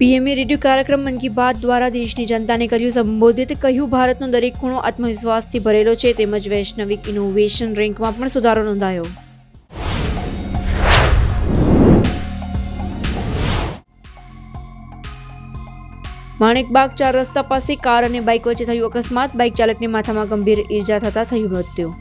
પીએમએ radio કાર્યક્રમ મન કી બાત દ્વારા દેશની જનતાને કર્યું સંબોધિત, કહ્યું, ભારતનો દરેક ખૂણો આત્મવિશ્વાસથી ભરેલો છે તેમજ વૈષ્ણવિક ઇનોવેશન રેન્કમાં પણ સુધારો નોંધાયો. માણેકબાગ ચાર રસ્તા પાસે કાર અને બાઇક વચ્ચે થયું અકસ્માત. બાઇક ચાલકને માથામાં ગંભીર ઈજા થતાં થયું મૃત્યુ.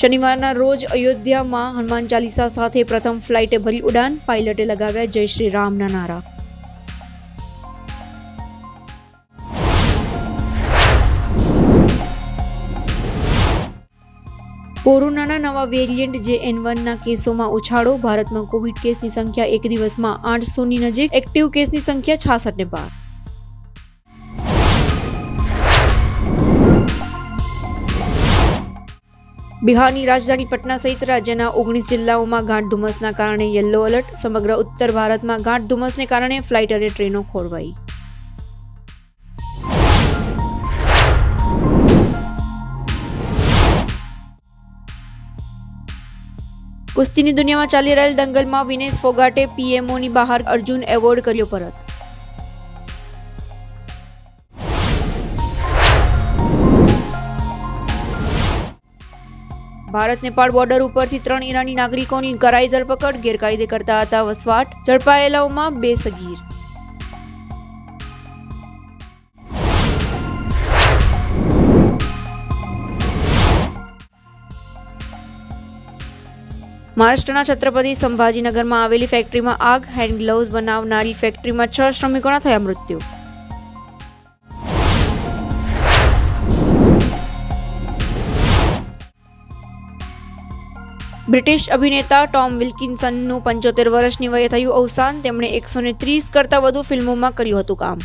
શનિવારના રોજ અયોધ્યામાં હનુમાન ચાલીસા સાથે પ્રથમ ફ્લાઇટે ભરી ઉડાન. પાયલટે લગાવ્યા જય શ્રી રામના નારા. કોરોનાના નવા વેરિયન્ટ જે એન વનના કેસોમાં ઉછાળો, ભારતમાં કોવિડ કેસની સંખ્યા એક દિવસમાં આઠસોની નજીક, એક્ટિવ કેસની સંખ્યા છાસઠને પાર. બિહારની રાજધાની પટના સહિત રાજ્યના ઓગણીસ જિલ્લાઓમાં ગાઢ ધુમ્મસના કારણે યલો એલર્ટ, સમગ્ર ઉત્તર ભારતમાં ગાઢ ધુમ્મસને કારણે ફ્લાઇટ અને ટ્રેનો ખોરવાઈ. કુસ્તીની દુનિયામાં ચાલી રહેલ દંગલમાં વિનેશ ફોગાટે પીએમઓની બહાર અર્જુન એવોર્ડ કર્યો પરત. ભારત નેપાળ બોર્ડર ઉપરથી ત્રણ ઈરાની નાગરિકોની કરાઈ ધરપકડ, ગેરકાયદે કરતા હતા વસવાટ ઝડપાયેલાઓમાં બે સગીર મહારાષ્ટ્રના છત્રપતિ સંભાજીનગરમાં આવેલી ફેક્ટરીમાં આગ હેન્ડ ગ્લોવ્સ બનાવનારી ફેક્ટરીમાં છ શ્રમિકોના થયા મૃત્યુ. બ્રિટિશ અભિનેતા ટોમ વિલ્કિન્સનનું પંચોતેર વર્ષની વયે થયું અવસાન. તેમણે એકસો ને ત્રીસ કરતાં વધુ ફિલ્મોમાં કર્યું હતું કામ.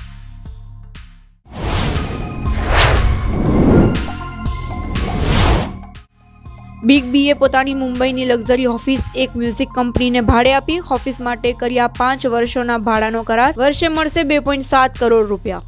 બિગ બીએ પોતાની મુંબઈની લક્ઝરી ઓફિસ એક મ્યુઝિક કંપનીને ભાડે આપી. ઓફિસ માટે કર્યા પાંચ વર્ષોના ભાડાનો કરાર. વર્ષે મળશે બે પોઈન્ટ સાત કરોડ રૂપિયા.